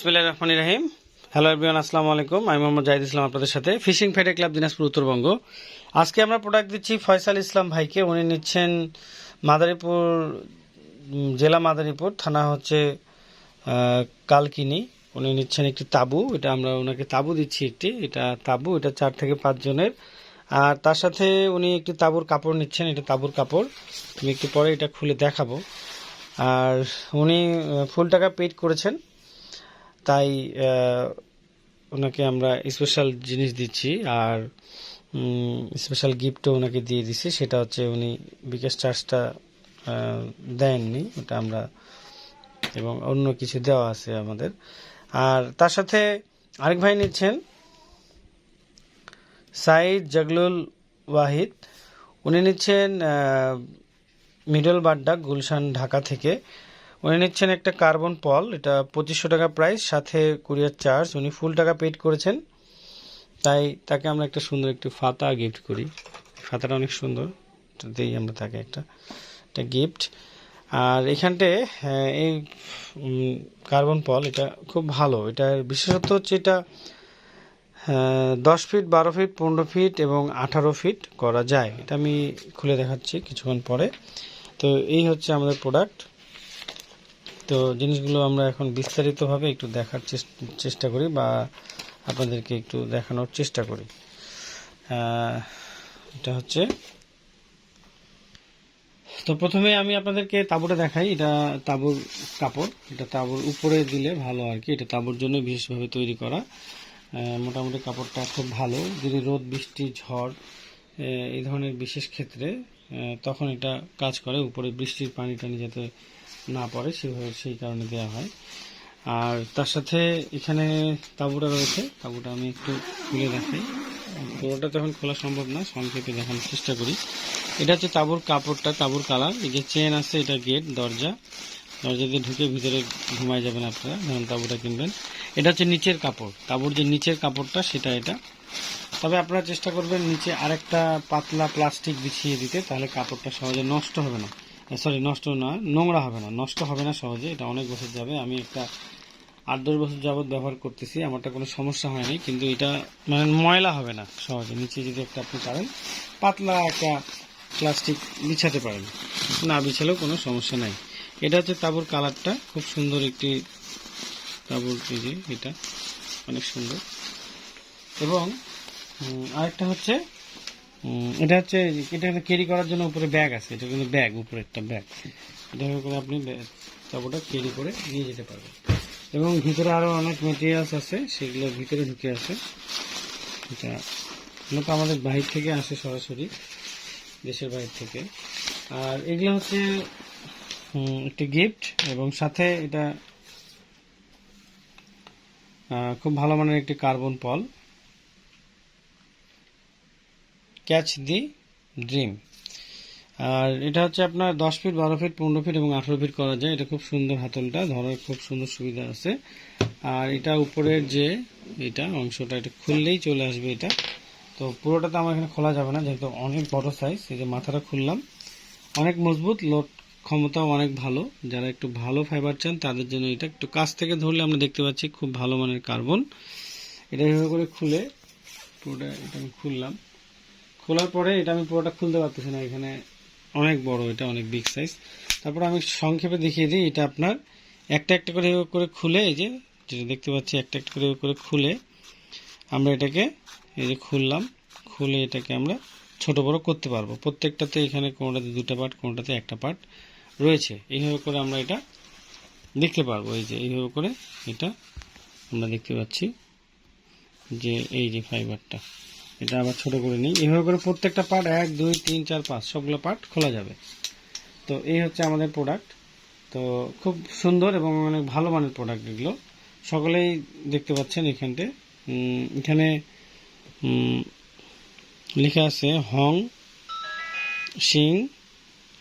ইসমিল্লাহ রহমান রাহিম। Hello everyone, আসসালামু আলাইকুম। আমি মোহাম্মদ জাহিদ ইসলাম আপনাদের সাথে ফিশিং ফেডে ক্লাব দিনাজপুর উত্তরবঙ্গ। আজকে আমরা প্রোডাক্ট দিচ্ছি ফয়সাল ইসলাম ভাইকে। উনি নিচ্ছেন মাদারীপুর জেলা মাদারীপুর, থানা হচ্ছে কালকিনি। উনি নিচ্ছেন একটি তাবু। এটা আমরা ওনাকে তাবু দিচ্ছি একটি। এটা তাবু, এটা চার থেকে পাঁচ জনের। আর তার সাথে উনি একটি তাবুর কাপড় নিচ্ছেন। এটা তাবুর কাপড়। আমি একটু পরে এটা খুলে দেখাবো। আর উনি ফুল টাকা পেড করেছেন। তাই ওনাকে আমরা স্পেশাল জিনিস দিচ্ছি আর স্পেশাল গিফটও ওনাকে দিয়ে দিছি সেটা হচ্ছে উনি বিকাশ চার্জটা দেননি, ওটা আমরা এবং অন্য কিছু দেওয়া আছে আমাদের। আর তার সাথে আরেক ভাই নিচ্ছেন, সাইদ জাগলুল ওয়াহিদ। উনি নিচ্ছেন মিডল বাড্ডা, গুলশান, ঢাকা থেকে। উনি নিচ্ছেন একটা কার্বন পল এটা পঁচিশশো টাকা প্রাইস সাথে কুরিয়ার চার্জ উনি ফুল টাকা পেড করেছেন। তাই তাকে আমরা একটা সুন্দর একটি ফাতা গিফট করি। ফাতাটা অনেক সুন্দর এটা দিই আমরা তাকে একটা একটা গিফট আর এখানটায় হ্যাঁ, এই কার্বন পল এটা খুব ভালো। এটার বিশেষত হচ্ছে এটা হ্যাঁ, দশ ফিট বারো ফিট পনেরো ফিট এবং আঠারো ফিট করা যায়। এটা আমি খুলে দেখাচ্ছি কিছুক্ষণ পরে। তো এই হচ্ছে আমাদের প্রোডাক্ট তো জিনিসগুলো আমরা এখন বিস্তারিতভাবে একটু দেখার চেষ্টা করি বা আপনাদেরকে একটু দেখানোর চেষ্টা করি। এটা হচ্ছে তো প্রথমে আমি আপনাদেরকে তাঁবুটা দেখাই। এটা তাঁবুর কাপড়। এটা তাঁবুর উপরে দিলে ভালো আর কি। এটা তাঁবুর জন্য বিশেষভাবে তৈরি করা। মোটামুটি কাপড়টা খুব ভালো। যদি রোদ, বৃষ্টি, ঝড় এই ধরনের বিশেষ ক্ষেত্রে তখন এটা কাজ করে। উপরে বৃষ্টির পানি টানি যাতে না পড়ে, সেভাবে সেই কারণে দেওয়া হয়। আর তার সাথে এখানে তাঁবুটা রয়েছে। তাঁবুটা আমি একটু খুলে দেখাই। পুরোটা তখন খোলা সম্ভব না সংক্ষেপে দেখানোর চেষ্টা করি। এটা হচ্ছে তাঁবুর কাপড়টা, তাঁবুর কালার। এই যে চেন আছে, এটা গেট, দরজা। দরজা দিয়ে ঢুকে ভিতরে ঘুমায় যাবেন আপনারা, যখন তাঁবুটা কিনবেন। এটা হচ্ছে নিচের কাপড়। তাঁবুর যে নিচের কাপড়টা, সেটা এটা। তবে আপনারা চেষ্টা করবেন নিচে আরেকটা পাতলা প্লাস্টিক বিছিয়ে দিতে, তাহলে কাপড়টা সহজে নষ্ট হবে না। সরি নষ্ট না নোংরা হবে না, নষ্ট হবে না সহজে, এটা অনেক বছর যাবে, আমি একটা আট দশ বছর যাবত ব্যবহার করতেছি, আমারটা কোনো সমস্যা হয়নি, কিন্তু এটা মানে ময়লা হবে না সহজে, নিচে যদি একটা আপনি পারেন, পাতলা একটা প্লাস্টিক বিছাতে পারেন, না বিছালেও কোনো সমস্যা নাই। এটা হচ্ছে তাবুর কালারটা, খুব সুন্দর একটি তাবুর এটা, অনেক সুন্দর। এবং আরেকটা হচ্ছে এটা হচ্ছে, এটা ক্যারি করার জন্য উপরে ব্যাগ আছে। এটা কিন্তু ব্যাগ উপরে একটা ব্যাগ এটা করে আপনি তারপরটা ক্যারি করে নিয়ে যেতে পারবেন। এবং ভিতরে আরও অনেক মেটেরিয়ালস আছে সেগুলো ভিতরে ঢুকে আছে। এটা মূলত আমাদের বাহির থেকে আসে সরাসরি, দেশের বাইরে থেকে। আর এগুলো হচ্ছে একটি গিফট এবং সাথে এটা খুব ভালো মানের একটি carbon pole. Catch the dream আর এটা হচ্ছে আপনার দশ ফিট, বারো ফিট, পনেরো ফিট এবং আঠারো ফিট করা যায়। এটা খুব সুন্দর হাতলটা, ধরার খুব সুন্দর সুবিধা আছে। আর এটা উপরের যে এটা অংশটা, এটা খুললেই চলে আসবে এটা। তো পুরোটা তো আমার এখানে খোলা যাবে না, যেহেতু অনেক বড় সাইজ এই যে মাথাটা খুললাম। অনেক মজবুত লোড ক্ষমতাও অনেক ভালো। যারা একটু ভালো ফাইবার চান, তাদের জন্য এটা একটু কাছ থেকে ধরলে আমরা দেখতে পাচ্ছি খুব ভালো মানের কার্বন এটা এভাবে করে খুলে পুরোটা এটা আমি খুললাম। খোলার পরে এটা আমি পুরোটা খুলতে পারতেছি না। এখানে অনেক বড়, এটা অনেক বিগ সাইজ তারপর আমি সংক্ষেপে দেখিয়ে দিই, এটা আপনার একটা একটা করে করে খুলে, এই যে, যেটা দেখতে পাচ্ছি, একটা একটা করে করে খুলে আমরা এটাকে, এই যে খুললাম, খুলে এটাকে আমরা ছোট বড় করতে পারব। প্রত্যেকটাতে এখানে কোনোটাতে দুটো পার্ট কোনোটাতে একটা পার্ট রয়েছে। এইভাবে করে আমরা এটা দেখতে পারব। এই যে, এইভাবে করে এটা আমরা দেখতে পাচ্ছি যে এই যে ফাইবারটা এটা আবার ছোট করে নিই। এভাবে করে প্রত্যেকটা পার্ট এক, দুই, তিন, চার, পাঁচ, সবগুলো পার্ট খোলা যাবে। তো এই হচ্ছে আমাদের প্রোডাক্ট তো খুব সুন্দর এবং অনেক ভালো মানের প্রোডাক্ট এগুলো। সকলেই দেখতে পাচ্ছেন এখানটে। এখানে লেখা আছে হং, শিং,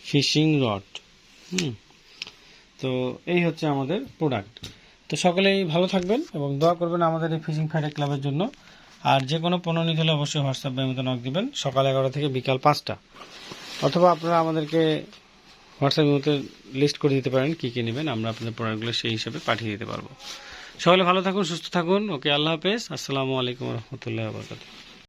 ফিশিং রড। হুম। তো এই হচ্ছে আমাদের প্রোডাক্ট তো সকলেই ভালো থাকবেন এবং দোয়া করবেন আমাদের এই ফিশিং ফ্রাইডে ক্লাবের জন্য। আর যে কোনো পণ্য নিতে হলে অবশ্যই হোয়াটসঅ্যাপ মতো নক দিবেন। সকাল এগারো থেকে বিকাল পাঁচটা। অথবা আপনারা আমাদেরকে হোয়াটসঅ্যাপ মতো লিস্ট করে দিতে পারেন কী কী নেবেন, আমরা আপনাদের প্রোডাক্টগুলো সেই হিসাবে পাঠিয়ে দিতে পারব। সকলে ভালো থাকুন, সুস্থ থাকুন। ওকে, আল্লাহ হাফেজ। আসসালামু আলাইকুম রহমতুল্লাহ বরকাত